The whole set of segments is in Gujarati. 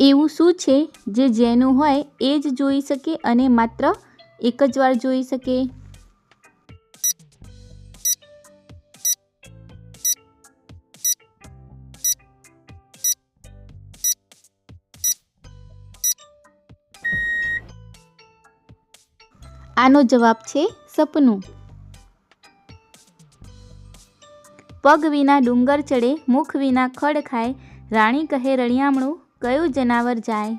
એવું શું છે? જે જેનું હોય એ જ જોઈ શકે અને માત્ર એક જ વાર જોઈ શકે. આનો જવાબ છે સપનું. પગ વિના ડુંગર ચડે, મુખ વિના ખડ ખાય, રાણી કહે રળિયામણું કયું જનાવર જાય?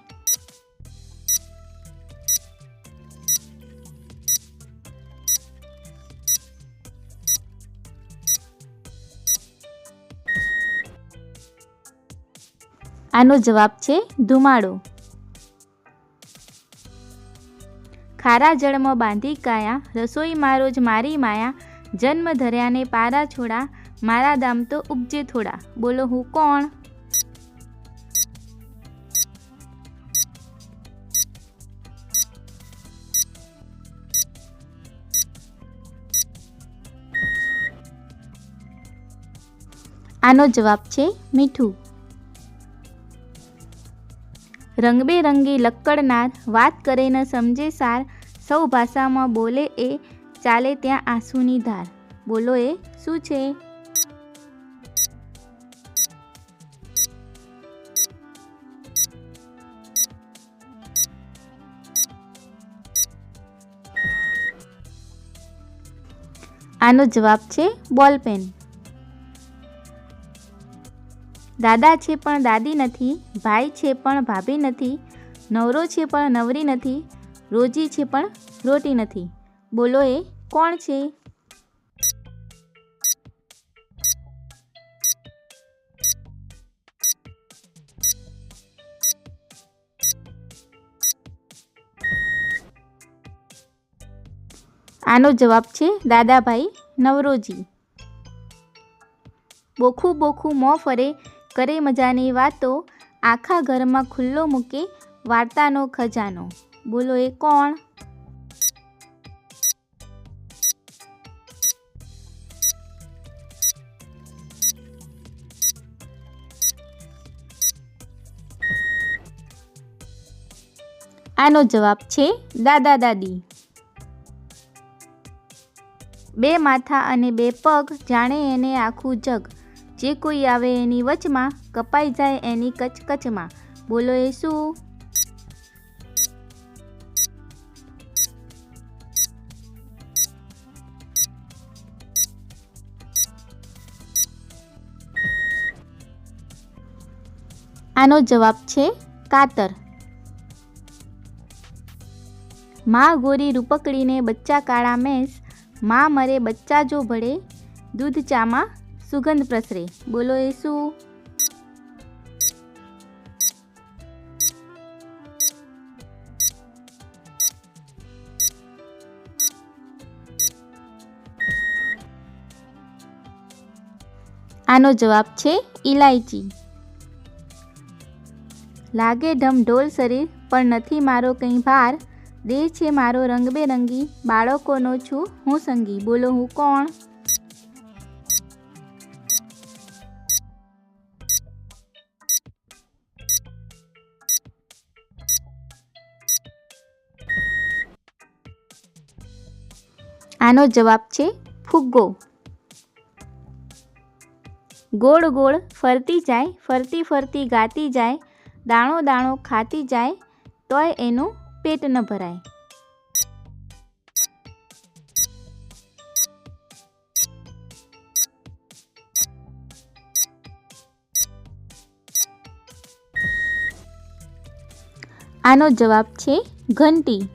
આનો જવાબ છે ધુમાડો. ખારા જળમાં બાંધી કાયા, રસોઈ મારો જ મારી માયા, જન્મ ધર્યાને પારા છોડા, મારા દામ તો ઉપજે થોડા. બોલો, હું કોણ? આનો જવાબ છે મીઠું. રંગબેરંગી લક્કડનાર, વાત કરે ન સમજે સાર, સૌ ભાષામાં બોલે એ, ચાલે ત્યાં આંસુની ધાર. બોલો એ, શું છે? આનો જવાબ છે બોલપેન. દાદા છે પણ દાદી નથી, ભાઈ છે પણ ભાભી નથી, નવરો છે પણ નવરી નથી, રોજી છે પણ રોટી નથી. બોલો એ કોણ છે? આનો જવાબ છે દાદાભાઈ નવરોજી. બોખું બોખું મોં ફરે કરે મજાની વાતો આખા ઘરમાં ખુલ્લો મૂકે વાર્તાનો ખજાનો. બોલો, એ કોણ? આનો જવાબ છે, દાદા દાદી. બે માથા અને બે પગ, જાણે એને આખું જગ. જે કોઈ આવે એની વચમાં, કપાઈ જાય એની કચકચમાં. બોલો એ શું? આનો જવાબ છે કાતર. મા ગોરી રૂપકડીને બચ્ચા કાળા મેસ, મા મરે બચ્ચા જો ભળે, દૂધ ચામાં સુગંધ પ્રસરે. બોલો, એ આનો જવાબ છે ઇલાયચી લાગે ઢમ ઢોલ શરીર, પણ નથી મારો કંઈ ભાર. દેહ છે મારો રંગબેરંગી, બાળકોનો છું હું સંગી. બોલો, હું કોણ? આનો જવાબ છે ફુગ્ગો. ગોળ ગોળ ફરતી જાય, ફરતી ફરતી ગાતી જાય, દાણો દાણો ખાતી જાય, તોય એનું પેટ ન ભરાય. આનો જવાબ છે ઘંટી.